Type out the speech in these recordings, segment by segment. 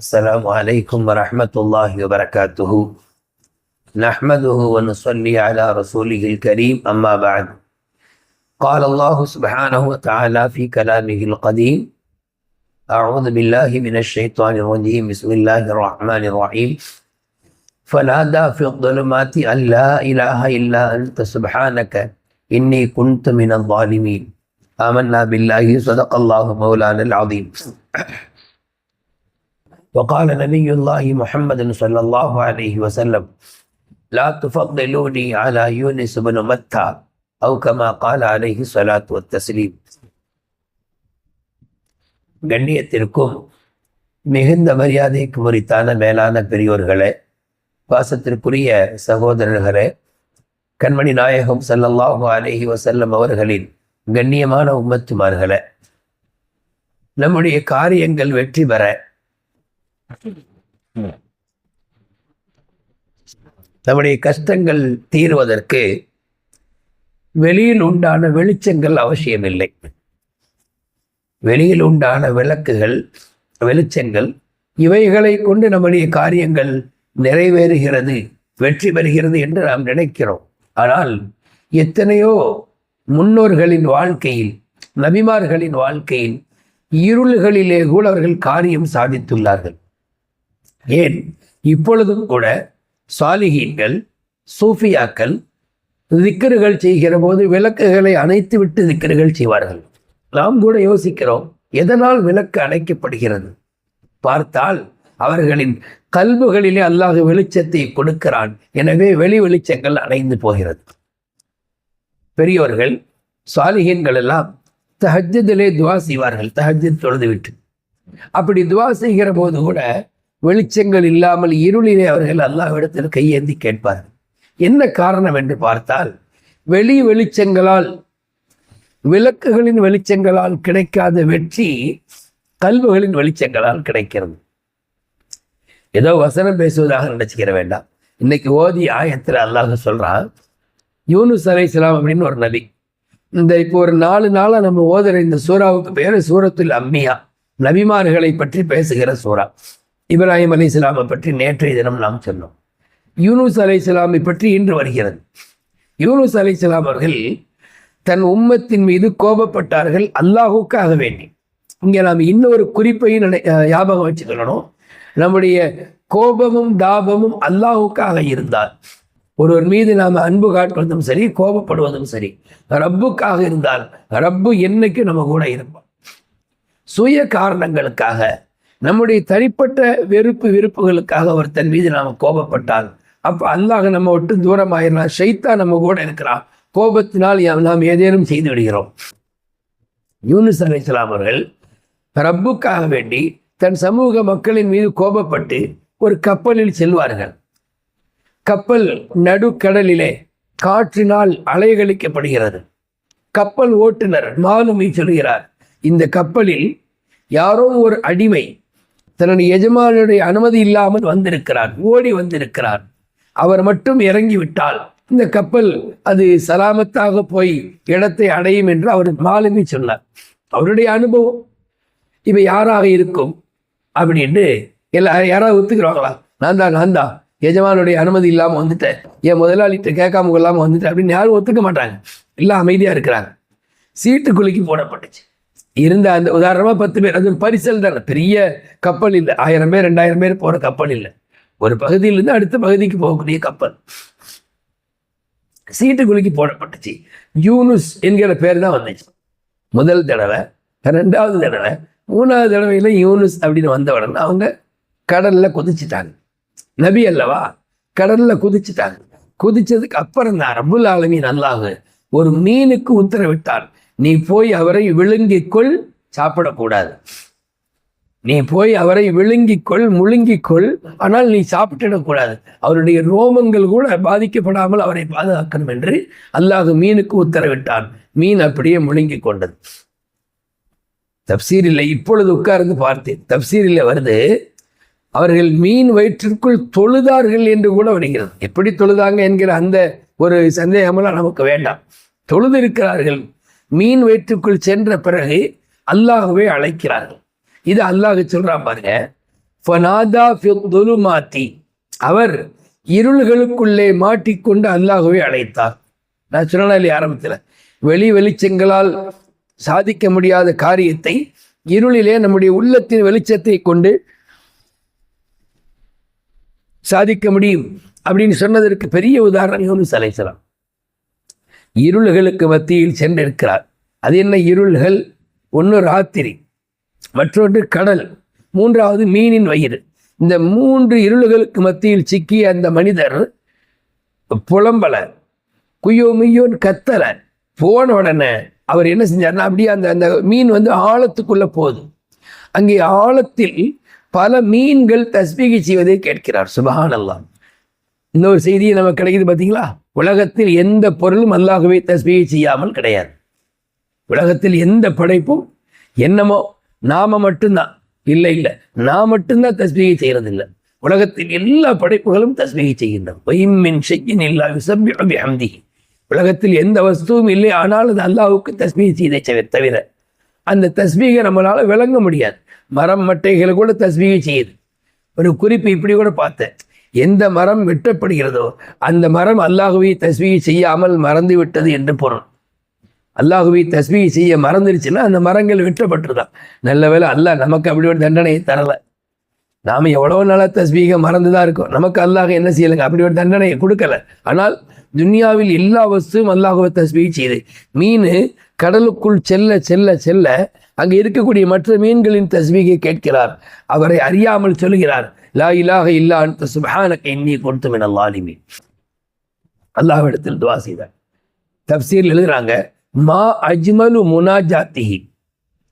السلام عليكم ورحمة الله وبركاته. نحمده ونصلي على رسوله الكريم أما بعد. قال الله سبحانه وتعالى في كلامه القديم أعوذ بالله من الشيطان الرجيم بسم الله الرحمن الرحيم. فنادى في الظلمات أن لا إله إلا أنت سبحانك إني كنت من الظالمين. آمنا بالله صدق الله مولانا العظيم. وقال نبي الله محمد صلى الله عليه وسلم لا تفضلوني على يونس بن متى أو كما قال عليه الصلاة والتسليم கண்ணியத்திற்கும் மிகுந்த மரியாதைக்கு முறித்தான மேலான பெரியோர்களே பாசத்திற்குரிய சகோதரர்களே கண்மணி நாயகம் ஸல்லல்லாஹு அலைஹி வஸல்லம் அவர்களின் கண்ணியமான உம்மத்துமார்களே நம்முடைய காரியங்கள் வெற்றி பெற நம்முடைய கஷ்டங்கள் தீர்வதற்கு வெளியில் உண்டான வெளிச்சங்கள் அவசியமில்லை. வெளியில் உண்டான விளக்குகள் வெளிச்சங்கள் இவைகளை கொண்டு நம்முடைய காரியங்கள் நிறைவேறுகிறது வெற்றி பெறுகிறது என்று நாம் நினைக்கிறோம். ஆனால் எத்தனையோ முன்னோர்களின் வாழ்க்கையில் நபிமார்களின் வாழ்க்கையில் இருள்களிலே கூட அவர்கள் காரியம் சாதித்துள்ளார்கள். ஏன்? இப்பொழுதும் கூட சாலிகீன்கள் சூஃபியாக்கள் திக்கர்கள் செய்கிற போது விளக்குகளை அணைத்து விட்டு திக்கர்கள் செய்வார்கள். நாம் கூட யோசிக்கிறோம் எதனால் விளக்கு அணைக்கப்படுகிறது? பார்த்தால் அவர்களின் கல்புகளிலே அல்லாஹ் வெளிச்சத்தை கொடுக்கிறான். எனவே வெளி வெளிச்சங்கள் அணைந்து போகிறது. பெரியோர்கள் சாலிகீன்கள் எல்லாம் தஹஜத்திலே துவா செய்வார்கள். தஹஜத் தொழுது விட்டு அப்படி துவா செய்கிற போது கூட வெளிச்சங்கள் இல்லாமல் இருளிலே அவர்கள் அல்லாஹ்விடத்தில் கையேந்தி கேட்பார்கள். என்ன காரணம் என்று பார்த்தால் வெளி வெளிச்சங்களால் விளக்குகளின் வெளிச்சங்களால் கிடைக்காத வெற்றி கல்வுகளின் வெளிச்சங்களால் கிடைக்கிறது. ஏதோ வசனம் பேசுவதாக நினைச்சுக்கிற வேண்டாம். இன்னைக்கு ஓதி ஆயத்தில் அல்லாஹ் சொல்றான் யூனுஸ் அலை அப்படின்னு ஒரு நபி. இந்த இப்போ ஒரு நாலு நாளாக நம்ம ஓதுற இந்த சூறாவுக்கு பேர் சூரத்துல் அம்மியா நபிமார்களை பற்றி பேசுகிற சூறா. இப்ராஹிம் அலி இஸ்லாமை பற்றி நேற்றைய தினம் நாம் சொன்னோம். யூனுஸ் அலை இஸ்லாமை பற்றி இன்று வருகிறது. யூனுஸ் அலை இஸ்லாம் அவர்கள் தன் உம்மத்தின் மீது கோபப்பட்டார்கள். அல்லாஹுக்காக வேண்டி. இங்கே நாம் இன்னொரு குறிப்பையும் நினை ஞாபகம் வச்சுக்கொள்ளணும். நம்முடைய கோபமும் தாபமும் அல்லாஹுக்காக இருந்தால் ஒருவர் மீது நாம் அன்பு காட்டுவதும் சரி கோபப்படுவதும் சரி ரப்புக்காக இருந்தால் ரப்பு என்னைக்கு நம்ம கூட இருப்போம் சுய காரணங்களுக்காக நம்முடைய தனிப்பட்ட வெறுப்பு விருப்புகளுக்காக ஒருத்தன் மீது நாம் கோபப்பட்டால் அப்போ அல்லாஹ் நம்ம விட்டு தூரமாயிடலாம் ஷைத்தா நம்ம கூட இருக்கிறான். கோபத்தினால் நாம் ஏதேனும் செய்து விடுகிறோம். யூனுஸ் அலை அவர்கள் ரப்புக்காக வேண்டி தன் சமூக மக்களின் மீது கோபப்பட்டு ஒரு கப்பலில் செல்வார்கள். கப்பல் நடுக்கடலிலே காற்றினால் அலைகழிக்கப்படுகிறது. கப்பல் ஓட்டுநர் மாலுமி சொல்கிறார் இந்த கப்பலில் யாரோ ஒரு அடிமை தன்னுடைய எஜமானுடைய அனுமதி இல்லாமல் வந்திருக்கிறார் ஓடி வந்திருக்கிறார். அவர் மட்டும் இறங்கி விட்டால் இந்த கப்பல் அது சலாமத்தாக போய் இடத்தை அடையும் என்று அவர் மாலுமி சொன்னார். அவருடைய அனுபவம் இவை யாராக இருக்கும் அப்படின்னு எல்லா யாராவது ஒத்துக்கிறாங்களா நான் தான் நான் தான். எஜமானுடைய அனுமதி இல்லாமல் வந்துட்டேன். என் முதலாளிகிட்ட கேட்காம கொள்ளாமல் வந்துட்டேன் அப்படின்னு யாரும் ஒத்துக்க மாட்டாங்க. எல்லாம் அமைதியாக இருக்கிறாங்க. சீட்டு குலுக்கி போடப்பட்டுச்சு. இருந்த அந்த உதாரணமாக பத்து பேர். அது ஒரு பரிசல் தானே. பெரிய கப்பல் இல்லை. ஆயிரம் பேர் ரெண்டாயிரம் பேர் போகிற கப்பல் இல்லை. ஒரு பகுதியிலிருந்து அடுத்த பகுதிக்கு போகக்கூடிய கப்பல். சீட்டு குலுக்கி போடப்பட்டுச்சு. யூனுஸ் என்கிற பேர் தான் வந்துச்சு. முதல் தடவை ரெண்டாவது தடவை மூணாவது தடவையில் யூனுஸ் அப்படின்னு வந்த உடனே அவங்க கடலில் குதிச்சிட்டாங்க. நபி அல்லவா? கடலில் குதிச்சிட்டாங்க. குதிச்சதுக்கு அப்புறம் தான் ரபுல் ஆலமீன் அல்லாஹ் ஒரு மீனுக்கு உத்தரவிட்டார். நீ போய் அவரை விழுங்கிக்கொள் சாப்பிடக்கூடாது. நீ போய் அவரை விழுங்கிக்கொள் முழுங்கிக்கொள் ஆனால் நீ சாப்பிட்டுடக்கூடாது. அவருடைய ரோமங்கள் கூட பாதிக்கப்படாமல் அவரை பாதுகாக்கணும் என்று அல்லாஹ் மீனுக்கு உத்தரவிட்டான். மீன் அப்படியே முழுங்கி கொண்டது. தப்சீரில் இப்பொழுது உட்கார்ந்து பார்த்தேன். தப்சீரில் வருது அவர்கள் மீன் வயிற்றிற்குள் தொழுதார்கள் என்று கூட வருகிறது. எப்படி தொழுதாங்க என்கிற அந்த ஒரு சந்தேகமெல்லாம் நமக்கு வேண்டாம். தொழுது இருக்கிறார்கள் மீன் வயிற்றுக்குள் சென்ற பிறகு அல்லாஹுவே அழைக்கிறார்கள். இது அல்லாஹ் சொல்றான் பாருங்க ஃபனாதா ஃபில் துலுமாத்தி. அவர் இருள்களுக்குள்ளே மாட்டிக்கொண்டு அல்லாஹுவை அழைத்தார். நான் சொன்னேன் இல்லையா ஆரம்பத்தில்? வெளி வெளிச்சங்களால் சாதிக்க முடியாத காரியத்தை இருளிலே நம்முடைய உள்ளத்தின் வெளிச்சத்தை கொண்டு சாதிக்க முடியும் அப்படின்னு சொன்னதற்கு பெரிய உதாரணம் யூனுஸ் இருள்களுக்கு மத்தியில் சென்றிருக்கிறார். அது என்ன இருள்கள்? ஒன்று ராத்திரி மற்றொன்று கடல் மூன்றாவது மீனின் வயிறு. இந்த மூன்று இருள்களுக்கு மத்தியில் சிக்கிய அந்த மனிதர் புலம்பல குய்யோ மெய்யோன்னு கத்தல. போன உடனே அவர் என்ன செஞ்சார்னா அப்படியே அந்த அந்த மீன் வந்து ஆழத்துக்குள்ளே போகுது. அங்கே ஆழத்தில் பல மீன்கள் தஸ்பீகி செய்வதை கேட்கிறார். சுபஹான் அல்லாஹ் இன்னொரு செய்தியை நமக்கு கிடைக்குது பார்த்தீங்களா? உலகத்தில் எந்த பொருளும் அல்லாகவே தஸ்பீகி செய்யாமல் கிடையாது. உலகத்தில் எந்த படைப்பும் என்னமோ நாம மட்டும்தான். இல்லை இல்லை. நான் மட்டும்தான் தஸ்பீகை செய்கிறதில்லை உலகத்தில் எல்லா படைப்புகளும் தஸ்பீகை செய்கின்றன. ஒய்மின் செய்யின் இல்லா விசம்பி அம்தி உலகத்தில் எந்த வஸ்துவும் இல்லை ஆனால் அது அல்லாஹுக்கு தஸ்பீகை செய்தை தவிர அந்த தஸ்பீகை நம்மளால் விளங்க முடியாது. மரம் மட்டைகளை கூட தஸ்பீகை செய்யுது. ஒரு குறிப்பு இப்படி கூட பார்த்தேன். எந்த மரம் வெட்டப்படுகிறதோ அந்த மரம் அல்லாஹுவை தஸ்பீகை செய்யாமல் மறந்து விட்டது என்று பொருள். அல்லாஹுவை தஸ்பீகை செய்ய மறந்துருச்சுன்னா அந்த மரங்கள் வெட்டப்பட்டுதான் நல்ல வேலை அல்லாஹ் நமக்கு அப்படி ஒரு தண்டனையை தரலை. நாம் எவ்வளோ நாளாக தஸ்வீக மறந்து தான் இருக்கோம். நமக்கு அல்லாஹ் என்ன செய்யலைங்க? அப்படி ஒரு தண்டனையை கொடுக்கல. ஆனால் துன்யாவில் எல்லா வஸ்துவும் அல்லாஹுவை தஸ்வீ செய்து மீன் கடலுக்குள் செல்ல செல்ல செல்ல அங்கே இருக்கக்கூடிய மற்ற மீன்களின் தஸ்பீகை கேட்கிறார். அவரை அறியாமல் சொல்கிறார். லா இலாக இல்லா அந்த சுபஹானக் எண்ணி கொடுத்து மின் அல்லாலிமி அல்லாஹ்விடத்தில் துவா செய்தார் தப்சீர் எழுதுறாங்க மா அஜ்மலு முனாஜாத்திஹி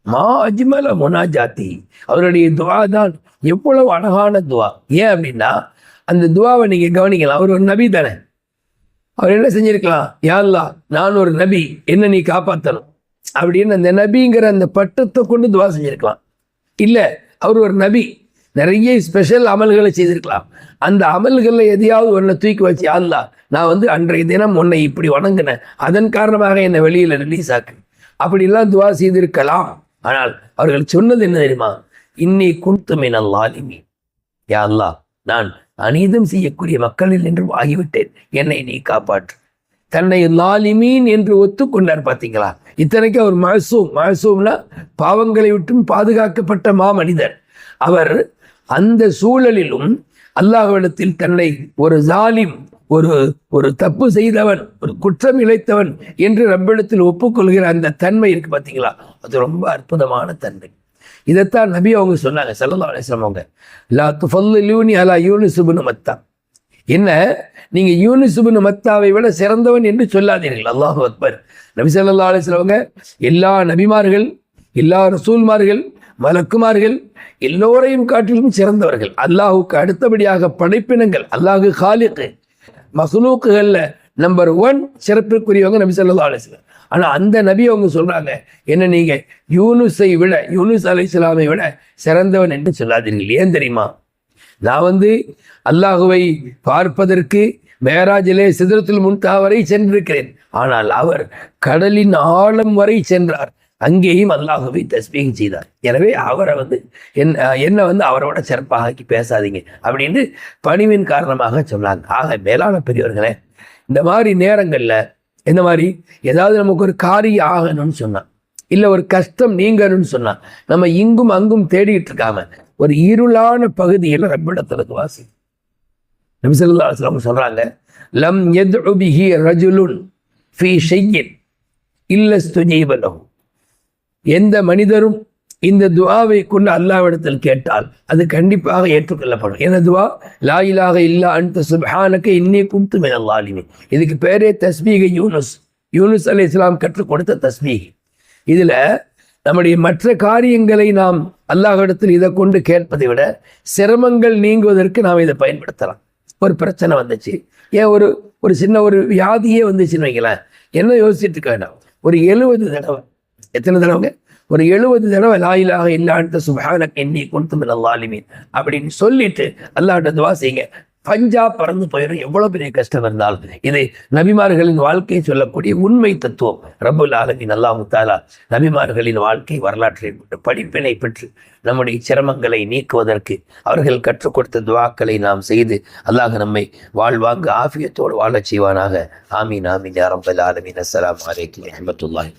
மா அஜ்மல முனாஜாத்தி அவருடைய துவா தான் எவ்வளவு அழகான துவா ஏன் அப்படின்னா அந்த துவாவை நீங்கள் கவனிக்கலாம் அவர் ஒரு நபி தானே அவர் என்ன செஞ்சிருக்கலாம் யாழ்லா நான் ஒரு நபி என்ன நீ காப்பாற்றணும் அப்படின்னு அந்த நபிங்கிற அந்த பட்டத்தை கொண்டு துவா செஞ்சிருக்கலாம் இல்லை அவர் ஒரு நபி நிறைய ஸ்பெஷல் அமல்களை செய்திருக்கலாம். அந்த அமல்களில் எதையாவது ஒன்றை தூக்கி வச்சு அல்லா நான் வந்து அன்றைய தினம் உன்னை இப்படி வணங்கினேன். அதன் காரணமாக என்னை வெளியில் ரிலீஸ் ஆக்கு அப்படிலாம் துவா செய்திருக்கலாம். ஆனால் அவர்கள் சொன்னது என்ன தெரியுமா? இன்னி குந்துமின் நல்லாலிமி யா அல்லா நான் அநீதம் செய்யக்கூடிய மக்களில் என்று ஆகிவிட்டேன். என்னை நீ காப்பாற்று. தன்னை லாலிமீன் என்று ஒத்துக்கொண்டார் பார்த்தீங்களா? இத்தனைக்கு அவர் மசூம். மசூம்னா பாவங்களை விட்டும் பாதுகாக்கப்பட்ட மாமனிதர். அவர் அந்த சூழலிலும் அல்லாஹ்விடத்தில் தன்னை ஒரு ஜாலிம் ஒரு ஒரு தப்பு செய்தவன் ஒரு குற்றம் இழைத்தவன் என்று நம்மிடத்தில் ஒப்புக்கொள்கிற அந்த தன்மை இருக்கு பார்த்தீங்களா அது ரொம்ப அற்புதமான தன்மை. இதைத்தான் நபி அவங்க சொன்னாங்க சல்லா அலிஸ்லாம் அவங்க. லா துஃபல்லூனி அலா யூனிசுபுனு மத்தா. என்ன? நீங்க யூனிசுபுனு மத்தாவை விட சிறந்தவன் என்று சொல்லாதீர்கள். அல்லாஹு அக்பர். நபி சல்லா அலிஸ்லவங்க எல்லா நபிமார்கள் எல்லா ரசூல்மார்கள் மலக்குமார்கள் எல்லோரையும் காட்டிலும் சிறந்தவர்கள். அல்லாஹுக்கு அடுத்தபடியாக படைப்பினங்கள் அல்லாஹு ஹாலிக்கு மஹ்லூக்குகளில் நம்பர் ஒன் சிறப்பிற்குரியவங்க நபி சொல்லா அலிஸ்லாம் ஆனால் அந்த நபி அவங்க சொல்கிறாங்க என்ன நீங்கள் யூனுஸை விட யூனுஸ் அலை இஸ்லாமை விட சிறந்தவன் என்று சொல்லாதீர்கள். ஏன் தெரியுமா? நான் வந்து அல்லாஹுவை பார்ப்பதற்கு மேராஜிலே சிதறத்தில் முன்தா வரை சென்றிருக்கிறேன். ஆனால் அவர் கடலின் ஆழம் வரை சென்றார். அங்கேயும் அல்லாஹுவை தஸ்மீகம் செய்தார். எனவே அவரை வந்து என் என்னை வந்து அவரோட சிறப்பாக ஆக்கி பேசாதீங்க அப்படின்னு பணிவின் காரணமாக சொன்னாங்க. ஆக மேலான பெரியவர்களே இந்த மாதிரி நேரங்களில் இந்த மாதிரி ஏதாவது நமக்கு ஒரு காரியம் ஆகணும்னு சொன்னான் இல்லை ஒரு கஷ்டம் நீங்கணும்னு சொன்னான் நம்ம இங்கும் அங்கும் தேடிட்டு இருக்காம ஒரு இருளான பகுதியில் ரப்பிடத்திற்கு வாசி. நபிசல்லா சொல்கிறாங்க லம் எத் ரஜுலுன் ஃபி ஷையின் இல்லை ஸ்துஜீபலகும் எந்த மனிதரும் இந்த துவாவை கொண்டு அல்லாவிடத்தில் கேட்டால் அது கண்டிப்பாக ஏற்றுக்கொள்ளப்படும். என்ன துவா லாயிலாக இல்லா அந்த சுபஹானக்கு இன்னி கும்து மினல்லாலிமி இதுக்கு பேரே தஸ்மீக யூனுஸ். யூனுஸ் அலி இஸ்லாம் கற்றுக் கொடுத்த தஸ்மீகி இதில் நம்முடைய மற்ற காரியங்களை நாம் அல்லாஹிடத்தில் இதை கொண்டு கேட்பதை விட சிரமங்கள் நீங்குவதற்கு நாம் இதை பயன்படுத்தலாம். ஒரு பிரச்சனை வந்துச்சு. ஏன் ஒரு ஒரு சின்ன ஒரு வியாதியே வந்துச்சுன்னு வைங்களேன். என்ன யோசிச்சுட்டு இருக்க வேண்டாம் ஒரு எழுபது தடவை எத்தனை தடவைங்க? ஒரு எழுபது தடவை லாயிலாக இல்லாண்ட சுபானக் எண்ணி கொடுத்து அல்லாலிமீன் அப்படின்னு சொல்லிட்டு அல்லாட்ட துவா செய்யுங்க. பஞ்சா பறந்து போயிடும் எவ்வளவு பெரிய கஷ்டம் இருந்தாலும் இது நபிமார்களின் வாழ்க்கை சொல்லக்கூடிய உண்மை தத்துவம். ரபுல் ஆலமின் அல்லாஹு முத்தாலா நபிமார்களின் வாழ்க்கை வரலாற்றை படிப்பினை பெற்று நம்முடைய சிரமங்களை நீக்குவதற்கு அவர்கள் கற்றுக் கொடுத்த துவாக்களை நாம் செய்து அல்லாஹ் நம்மை வாழ்வாங்க ஆஃபியத்தோடு வாழச் செய்வானாக. ஆமீன் ஆமீன் யாரம்பல் ஆலமின். அஸ்லாம் வலைக்கம் வரஹ்மத்துல்லாஹி